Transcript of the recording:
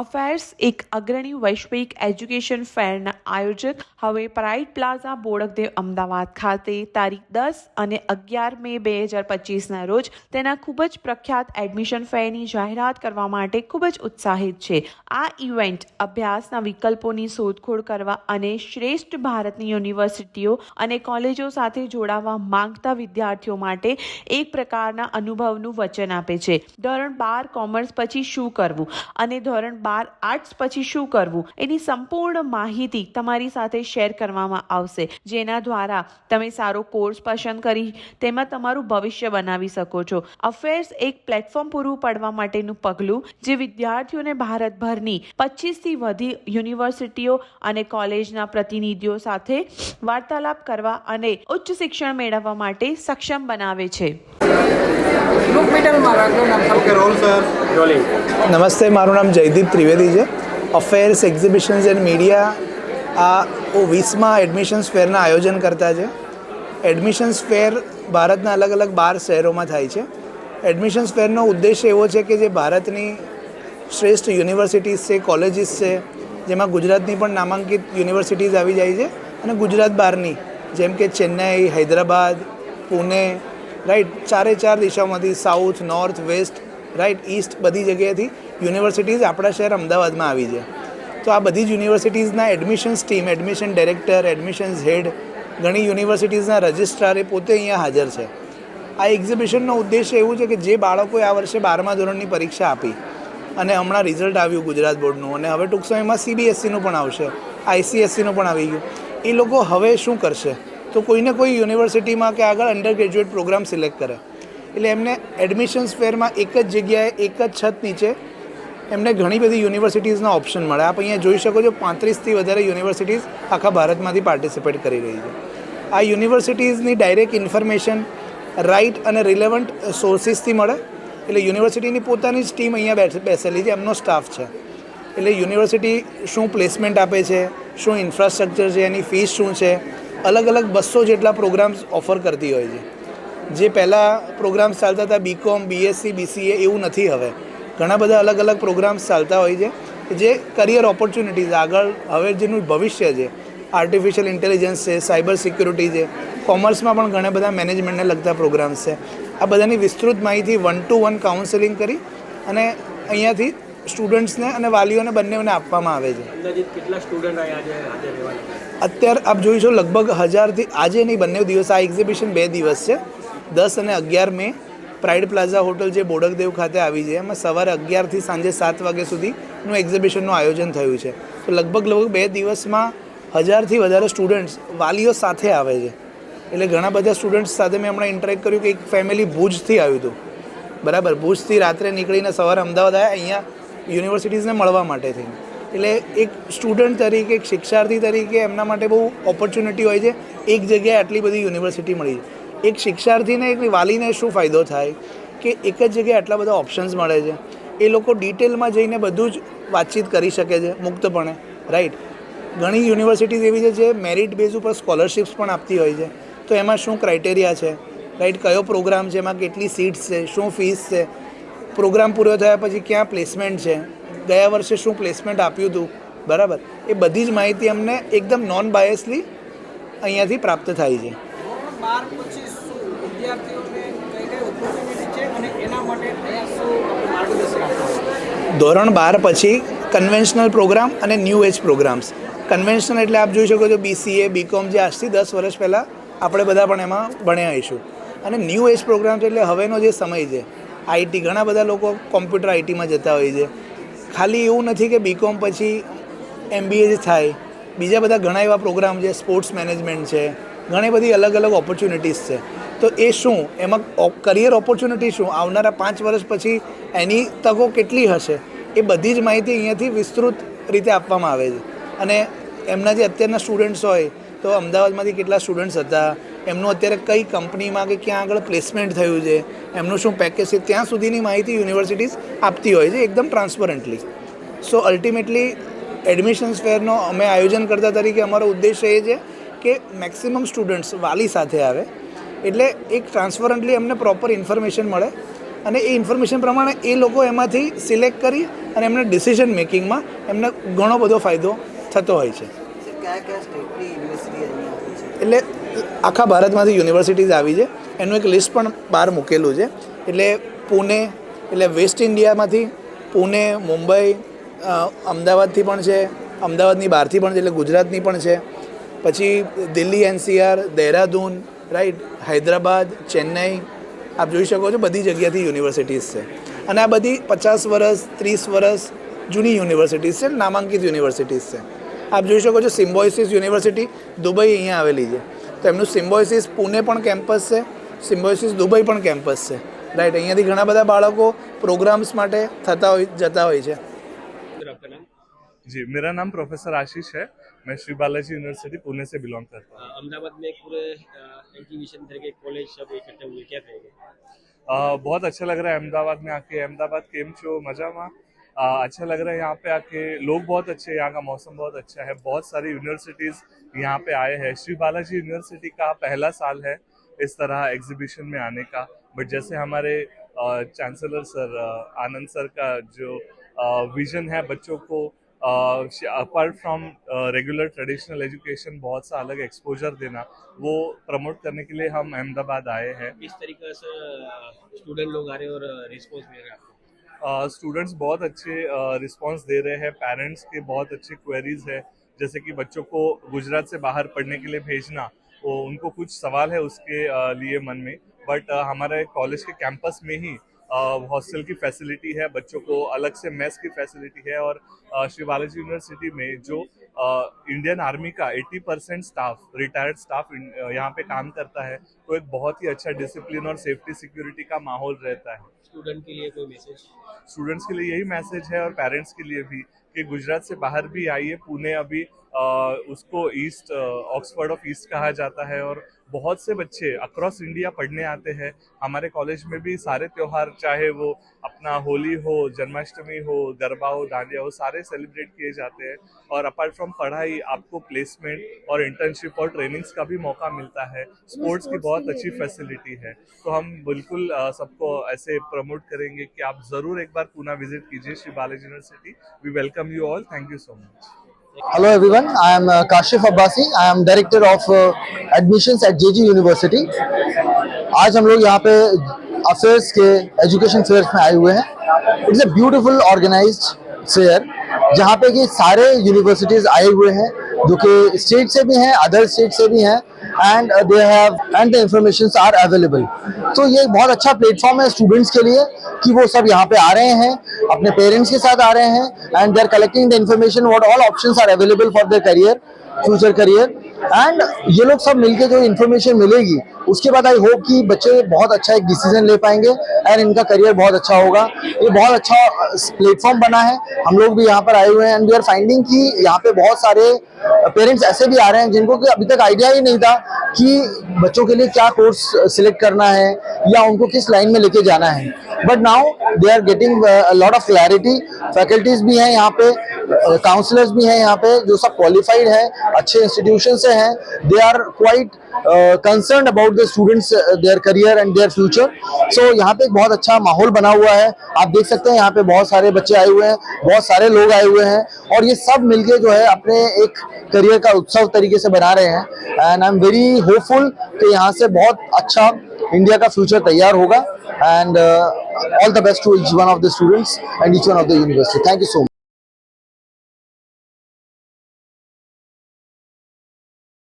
Affairs એક અગ્રણી વૈશ્વિક એજ્યુકેશન ફેરના આયોજક. હવે પ્રાઇડ પ્લાઝા બોડકદેવ અમદાવાદ ખાતે તારીખ દસ અને અગિયાર મે બે હજાર પચીસના રોજ તેના ખૂબ જ પ્રખ્યાત એડમિશન ફેરની જાહેરાત કરવા માટે ખૂબ જ ઉત્સાહિત છે. આ ઇવેન્ટ અભ્યાસના વિકલ્પોની શોધખોળ કરવા અને શ્રેષ્ઠ ભારતની યુનિવર્સિટીઓ અને કોલેજો સાથે જોડાવા માંગતા વિદ્યાર્થીઓ માટે એક પ્રકારના અનુભવનું વચન આપે છે. ધોરણ બાર કોમર્સ પછી શું કરવું? અને ધોરણ બાર આર્ટ્સ પછી શું કરવું? એની સંપૂર્ણ માહિતી તમારી સાથે શેર કરવામાં આવશે. જેના દ્વારા તમે સારો કોર્સ પસંદ કરી, તેમાં તમારું ભવિષ્ય બનાવી શકો છો. અફેર્સ એક પ્લેટફોર્મ પૂરું પાડવા માટેનું પગલું, જે વિદ્યાર્થીઓને ભારતભરની પચીસથી વધી યુનિવર્સિટીઓ અને કોલેજના પ્રતિનિધિઓ સાથે વાર્તાલાપ કરવા અને ઉચ્ચ શિક્ષણ મેળવવા માટે સક્ષમ બનાવે છે. નમસ્તે મારું નામ જયદીપ ત્રિવેદી છે. અફેર્સ એક્ઝિબિશન્સ એન્ડ મીડિયા આ વીસમાં એડમિશન્સ ફેરના આયોજન કરતા છે. એડમિશન્સ ફેર ભારતના અલગ અલગ બાર શહેરોમાં થાય છે. એડમિશન્સ ફેરનો ઉદ્દેશ એવો છે કે જે ભારતની શ્રેષ્ઠ યુનિવર્સિટીઝ છે કોલેજીસ છે જેમાં ગુજરાતની પણ નામાંકિત યુનિવર્સિટીઝ આવી જાય છે અને ગુજરાત બહારની જેમ કે ચેન્નઈ હૈદરાબાદ પુણે રાઈટ ચારે ચાર દિશામાંથી south north west right east બધી જગ્યાએથી યુનિવર્સિટીઝ આપણા શહેર અમદાવાદમાં આવી છે. તો આ બધી જ યુનિવર્સિટીઝના admissions team admission director admissions head ઘણી યુનિવર્સિટીઝના રજિસ્ટ્રાર એ પોતે અહીંયા હાજર છે. આ એક્ઝિબિશનનો ઉદ્દેશ્ય એવું છે કે જે બાળકોએ આ વર્ષે બારમા ધોરણની પરીક્ષા આપી અને હમણાં રિઝલ્ટ આવ્યું ગુજરાત બોર્ડનું અને હવે ટૂંક સમયમાં સીબીએસસીનું પણ આવશે આઈસીએસસીનું પણ આવી ગયું. એ લોકો હવે શું કરશે? તો કોઈને કોઈ યુનિવર્સિટીમાં કે આગળ અંડર ગ્રેજ્યુએટ પ્રોગ્રામ સિલેક્ટ કરે. એટલે એમને એડમિશન્સ ફેરમાં એક જ જગ્યાએ, એક જ છત નીચે એમને ઘણી બધી યુનિવર્સિટીઝના ઓપ્શન મળે. આપ અહીંયા જોઈ શકો છો પાંત્રીસથી વધારે યુનિવર્સિટીઝ આખા ભારતમાંથી પાર્ટિસિપેટ કરી રહી છે. આ યુનિવર્સિટીઝની ડાયરેક્ટ ઇન્ફોર્મેશન રાઇટ અને રિલેવન્ટ સોર્સિસથી મળે. એટલે યુનિવર્સિટીની પોતાની જ ટીમ અહીંયા બેસેલી છે, એમનો સ્ટાફ છે. એટલે યુનિવર્સિટી શું પ્લેસમેન્ટ આપે છે, શું ઇન્ફ્રાસ્ટ્રક્ચર છે, એની ફીસ શું છે અલગ અલગ બસો જેટલા પ્રોગ્રામ્સ ઓફર કરતી હોય છે. જે પહેલાં પ્રોગ્રામ્સ ચાલતા હતા બીકોમ બીએસસી બીસીએ એવું નથી હવે. ઘણા બધા અલગ અલગ પ્રોગ્રામ્સ ચાલતા હોય છે જે કરિયર ઓપોર્ચ્યુનિટીઝ આગળ હવે જેનું ભવિષ્ય છે આર્ટિફિશિયલ ઇન્ટેલિજન્સ છે સાયબર સિક્યુરિટી છે કોમર્સમાં પણ ઘણા બધા મેનેજમેન્ટને લગતા પ્રોગ્રામ્સ છે. આ બધાની વિસ્તૃત માહિતી વન ટુ વન કાઉન્સેલિંગ કરી અને અહીંયાથી સ્ટુડન્ટ્સને અને વાલીઓને બંનેને આપવામાં આવે છે. અંદાજિત કેટલા સ્ટુડન્ટ આજે અત્યારે આપ જોઈ છો લગભગ હજારથી આજે નહીં બંને દિવસ આ એક્ઝિબિશન બે દિવસ છે. દસ અને અગિયાર મે પ્રાઇડ પ્લાઝા હોટલ જે બોડકદેવ ખાતે આવી છે એમાં સવારે અગિયારથી સાંજે સાત વાગ્યા સુધીનું એક્ઝિબિશનનું આયોજન થયું છે. તો લગભગ લગભગ બે દિવસમાં હજારથી વધારે સ્ટુડન્ટ્સ વાલીઓ સાથે આવે છે. એટલે ઘણા બધા સ્ટુડન્ટ્સ સાથે મેં હમણાં ઇન્ટરેક્ટ કર્યું કે એક ફેમિલી ભુજથી આવ્યું હતું. બરાબર ભુજથી રાત્રે નીકળીને સવારે અમદાવાદ આવ્યા અહીંયા યુનિવર્સિટીઝને મળવા માટે થઈને એટલે એક સ્ટુડન્ટ તરીકે, એક શિક્ષાર્થી તરીકે એમના માટે બહુ ઓપોર્ચ્યુનિટી હોય છે. એક જગ્યાએ આટલી બધી યુનિવર્સિટી મળી. છે એક શિક્ષાર્થીને, એક વાલીને શું ફાયદો થાય કે એક જ જગ્યાએ આટલા બધા ઓપ્શન્સ મળે છે? એ લોકો ડિટેલમાં જઈને બધું જ વાતચીત કરી શકે છે, મુક્તપણે રાઈટ ઘણી યુનિવર્સિટીઝ એવી છે જે મેરિટ બેઝ ઉપર સ્કોલરશિપ્સ પણ આપતી હોય છે. તો એમાં શું ક્રાઇટેરિયા છે? રાઈટ કયો પ્રોગ્રામ છે? એમાં કેટલી સીટ્સ છે? શું ફીસ છે? પ્રોગ્રામ પૂરો થયા પછી ક્યાં પ્લેસમેન્ટ છે? ગયા વર્ષે શું પ્લેસમેન્ટ આપ્યું હતું? બરાબર. એ બધી જ માહિતી અમને એકદમ નોન બાયસલી અહીંયાથી પ્રાપ્ત થાય છે. ધોરણ બાર પછી કન્વેન્શનલ પ્રોગ્રામ અને ન્યૂ એજ પ્રોગ્રામ્સ કન્વેન્શનલ એટલે આપ જોઈ શકો છો બીસીએ બીકોમ જે આજથી દસ વર્ષ પહેલાં આપણે બધા પણ એમાં ભણ્યા આવીશું અને ન્યૂ એજ પ્રોગ્રામ્સ એટલે હવેનો જે સમય છે આઈટી, ઘણા બધા લોકો કોમ્પ્યુટર આઈટીમાં જતા હોય છે. ખાલી એવું નથી કે બીકોમ પછી એમબીએ જ થાય. બીજા બધા ઘણા એવા પ્રોગ્રામ છે સ્પોર્ટ્સ મેનેજમેન્ટ છે. ઘણી બધી અલગ અલગ ઓપોર્ચ્યુનિટીઝ છે. તો એ શું? એમાં કરિયર ઓપોર્ચ્યુનિટી શું? આવનારા પાંચ વર્ષ પછી એની તકો કેટલી હશે? એ બધી જ માહિતી અહીંયાથી વિસ્તૃત રીતે આપવામાં આવે છે. અને એમના જે અત્યારના સ્ટુડન્ટ્સ હોય, તો અમદાવાદમાંથી કેટલા સ્ટુડન્ટ્સ હતા? એમનું અત્યારે કઈ કંપનીમાં કે ક્યાં આગળ પ્લેસમેન્ટ થયું છે, એમનું શું પેકેજ છે, ત્યાં સુધીની માહિતી યુનિવર્સિટીઝ આપતી હોય છે એકદમ ટ્રાન્સપરન્ટલી સો અલ્ટિમેટલી એડમિશન્સ ફેરનો અમે આયોજન કરતા તરીકે અમારો ઉદ્દેશ્ય એ છે કે મેક્સિમમ સ્ટુડન્ટ્સ વાલી સાથે આવે, એટલે એક ટ્રાન્સપરન્ટલી અમને પ્રોપર ઇન્ફોર્મેશન મળે અને એ ઇન્ફોર્મેશન પ્રમાણે એ લોકો એમાંથી સિલેક્ટ કરી અને એમને ડિસિઝન મેકિંગમાં એમને ઘણો બધો ફાયદો થતો હોય છે. કયા એટલે આખા ભારતમાંથી યુનિવર્સિટીઝ આવી છે. એનું એક લિસ્ટ પણ બહાર મૂકેલું છે. એટલે પુણે, એટલે વેસ્ટ ઇન્ડિયામાંથી પુણે, મુંબઈ અમદાવાદથી પણ છે. અમદાવાદની બહારથી પણ છે, એટલે ગુજરાતની પણ છે. પછી દિલ્હી એનસીઆર, દહેરાદૂન, રાઈટ, હૈદરાબાદ, ચેન્નઈ, આપ જોઈ શકો છો બધી જગ્યાથી યુનિવર્સિટીઝ છે. અને આ બધી પચાસ વર્ષ, ત્રીસ વર્ષ જૂની યુનિવર્સિટીઝ છે નામાંકિત યુનિવર્સિટીઝ છે. આપ જોઈ શકો છો સિમ્બોઇસિસ યુનિવર્સિટી દુબઈ અહીંયા આવેલી છે તો એમનું સિમ્બોઇસિસ પુણે પણ કેમ્પસ છે સિમ્બોઇસિસ દુબઈ પણ કેમ્પસ છે રાઈટ અહીંયાથી ઘણા બધા બાળકો પ્રોગ્રામ્સ માટે થતા હોય જતા હોય છે सर आपका नाम जी मेरा नाम प्रोफेसर आशीष है मैं श्री बालाजी यूनिवर्सिटी पुणे से बिलोंग करता हूँ अ, अहमदाबाद में एक पूरे एग्जीबिशन तरह के कॉलेज सब इकट्ठे हुए क्या कहेंगे अ, बहुत अच्छा लग रहा है अहमदाबाद में आके अहमदाबाद केम छो मजा अ, अच्छा लग रहा है यहाँ पे आके। लोग बहुत अच्छे यहाँ का मौसम बहुत अच्छा है। बहुत सारी यूनिवर्सिटीज यहाँ पे आए हैं। श्री बालाजी यूनिवर्सिटी का पहला साल है इस तरह एग्जीबिशन में आने का। बट जैसे हमारे चांसलर सर आनंद सर का जो विजन है बच्चों को apart from regular traditional education बहुत सा अलग एक्सपोजर देना वो प्रमोट करने के लिए हम अहमदाबाद आए हैं। किस तरीके से स्टूडेंट लोग आ रहे हैं और रिस्पॉन्स मिल रहा है। स्टूडेंट्स बहुत अच्छे रिस्पॉन्स दे रहे हैं। पेरेंट्स के बहुत अच्छे क्वेरीज है। जैसे कि बच्चों को गुजरात से बाहर पढ़ने के लिए भेजना, वो उनको कुछ सवाल है उसके लिए मन में। बट हमारे कॉलेज के कैंपस में ही हॉस्टल की फैसिलिटी है। बच्चों को अलग से मेस की फैसिलिटी है और श्री बालाजी यूनिवर्सिटी में जो इंडियन आर्मी का 80 परसेंट स्टाफ रिटायर्ड स्टाफ यहाँ पे काम करता है तो एक बहुत ही अच्छा डिसिप्लिन और सेफ्टी सिक्योरिटी का माहौल रहता है। स्टूडेंट के लिए कोई मैसेज स्टूडेंट्स के लिए यही मैसेज है और पेरेंट्स के लिए भी कि गुजरात से बाहर भी आइए पुणे अभी उसको ईस्ट ऑक्सफोर्ड ऑफ़ ईस्ट कहा जाता है और बहुत से बच्चे अक्रॉस इंडिया पढ़ने आते हैं। हमारे कॉलेज में भी सारे त्यौहार, चाहे वो अपना होली हो, जन्माष्टमी हो, गरबा हो दांडिया हो, सारे सेलिब्रेट किए जाते हैं। और अपार्ट फ्रॉम पढ़ाई, आपको प्लेसमेंट और इंटर्नशिप और ट्रेनिंग्स का भी मौका मिलता है। स्पोर्ट्स की बहुत अच्छी फैसिलिटी है। तो हम बिल्कुल सबको ऐसे प्रमोट करेंगे कि आप ज़रूर एक बार पूना विज़िट कीजिए Shri Balaji university we welcome you all thank you so much Hello everyone, I am uh, Kashif Abbasi. I am director of uh, admissions at JG University. आज हम लोग यहाँ पे अफेयर्स के एजुकेशन फेयर में आए हुए हैं it's a beautiful organize fair जहाँ पे कि सारे यूनिवर्सिटीज आए हुए हैं जो कि स्टेट से भी हैं अदर स्टेट से भी हैं and they have and the information are available तो ये बहुत अच्छा प्लेटफॉर्म है स्टूडेंट्स के लिए कि वो सब यहाँ पे आ रहे हैं, अपने पेरेंट्स के साथ आ रहे हैं and they are collecting the information what all option are available for their career future career and ये लोग सब मिलके जो इन्फॉर्मेशन मिलेगी, उसके बाद आई होप कि बच्चे बहुत अच्छा एक डिसीज़न ले पाएँगे एंड इनका करियर बहुत अच्छा होगा। ये बहुत अच्छा प्लेटफॉर्म बना है। हम लोग भी यहाँ पर आए हुए हैं एंड वी आर फाइंडिंग कि यहाँ पे बहुत सारे पेरेंट्स ऐसे भी आ रहे हैं जिनको कि अभी तक आइडिया ही नहीं था कि बच्चों के लिए क्या कोर्स सिलेक्ट करना है या उनको किस लाइन में लेके जाना है। But now they are getting lot of clarity faculties भी हैं यहाँ पे काउंसलर्स भी हैं यहाँ पे, जो सब क्वालिफाइड है, अच्छे इंस्टीट्यूशन से हैं they are quite concern about the students their career and their future so यहाँ पे एक बहुत अच्छा माहौल बना हुआ है। आप देख सकते हैं यहाँ पे बहुत सारे बच्चे आए हुए हैं, बहुत सारे लोग आए हुए हैं और ये सब मिलके जो है अपने एक करियर का उत्सव तरीके से बना रहे हैं। And I am very hopeful कि यहाँ से बहुत अच्छा इंडिया का फ्यूचर तैयार होगा and all the best to each one of the students and each one of the university thank you so much